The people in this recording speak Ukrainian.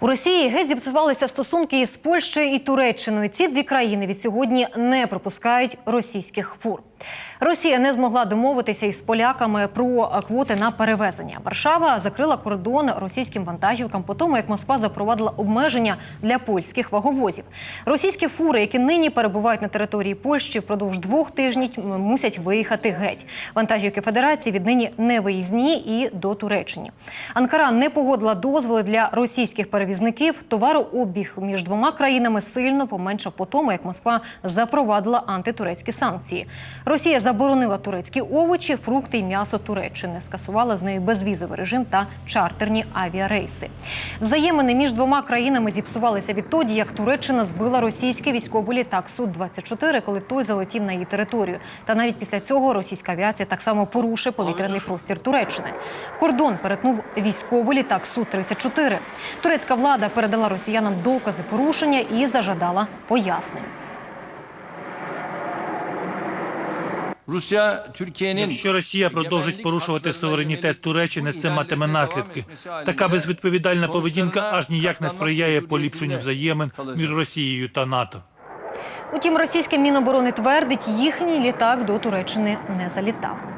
У Росії геть зіпсувалися стосунки із Польщею і Туреччиною. Ці дві країни від сьогодні не пропускають російських фур. Росія не змогла домовитися із поляками про квоти на перевезення. Варшава закрила кордон російським вантажівкам по тому, як Москва запровадила обмеження для польських ваговозів. Російські фури, які нині перебувають на території Польщі, впродовж двох тижнів мусять виїхати геть. Вантажівки Федерації віднині не виїзні і до Туреччини. Анкара не погодила дозволи для російських перевізників. Товарообіг між двома країнами сильно поменшав по тому, як Москва запровадила антитурецькі санкції. Росія заборонила турецькі овочі, фрукти і м'ясо Туреччини, скасувала з нею безвізовий режим та чартерні авіарейси. Взаємини між двома країнами зіпсувалися відтоді, як Туреччина збила російський військовий літак Су-24, коли той залетів на її територію. Та навіть після цього російська авіація так само порушує повітряний простір Туреччини. Кордон перетнув військовий літак Су-34. Турецька влада передала росіянам докази порушення і зажадала пояснень. Якщо Росія продовжить порушувати суверенітет Туреччини, це матиме наслідки. Така безвідповідальна поведінка аж ніяк не сприяє поліпшенню взаємин між Росією та НАТО. Утім, російське міноборони твердить, їхній літак до Туреччини не залітав.